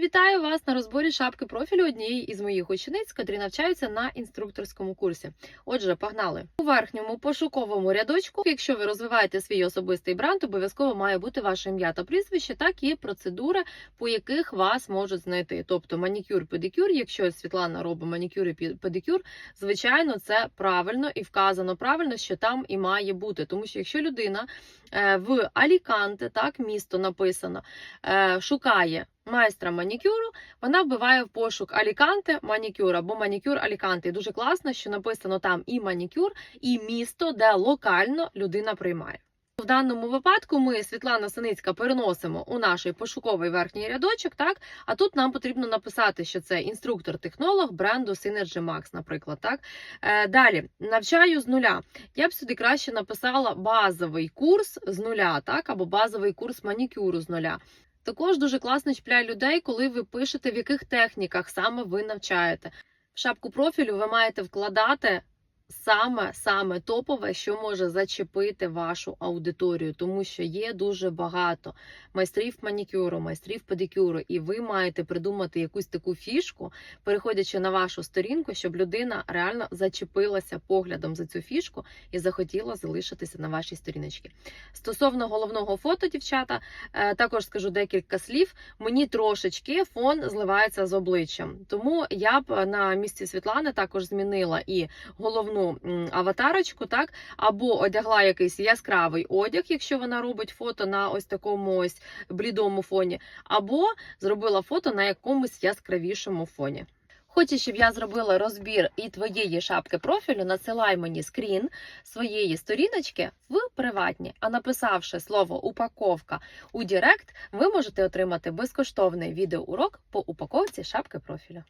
Вітаю вас на розборі шапки профілю однієї із моїх учениць, котрі навчаються на інструкторському курсі. Отже, погнали у верхньому пошуковому рядочку. Якщо ви розвиваєте свій особистий бренд, обов'язково має бути ваше ім'я та прізвище, так і процедури, по яких вас можуть знайти. Тобто манікюр, педикюр. Якщо Світлана робить манікюр і педикюр, звичайно, це правильно і вказано правильно, що там і має бути. Тому що якщо людина е, в Аліканте, так місто написано, е, шукає майстра манікюру, вона вбиває в пошук Аліканте манікюр або манікюр Аліканте. І дуже класно, що написано там і манікюр, і місто, де локально людина приймає. В даному випадку ми Світлана Синицька переносимо у наш пошуковий верхній рядочок, так а тут нам потрібно написати, що це інструктор-технолог бренду Synergy Max, наприклад. Так е, далі навчаю з нуля. Я б сюди краще написала базовий курс з нуля, так або базовий курс манікюру з нуля. Також дуже класно чіпляє людей, коли ви пишете, в яких техніках саме ви навчаєте. В шапку профілю ви маєте вкладати саме саме топове, що може зачепити вашу аудиторію, тому що є дуже багато майстрів манікюру, майстрів педикюру, і ви маєте придумати якусь таку фішку, переходячи на вашу сторінку, щоб людина реально зачепилася поглядом за цю фішку і захотіла залишитися на вашій сторіночці. Стосовно головного фото, дівчата, е, також скажу декілька слів. Мені трошечки фон зливається з обличчям, тому я б на місці Світлани також змінила і головну м, аватарочку, так або одягла якийсь яскравий одяг, якщо вона робить фото на ось такому ось блідому фоні, або зробила фото на якомусь яскравішому фоні. Хочеш, щоб я зробила розбір і твоєї шапки профілю, надсилай мені скрін своєї сторіночки в приватні. А написавши слово упаковка у Дірект, ви можете отримати безкоштовний відеоурок по упаковці шапки профілю.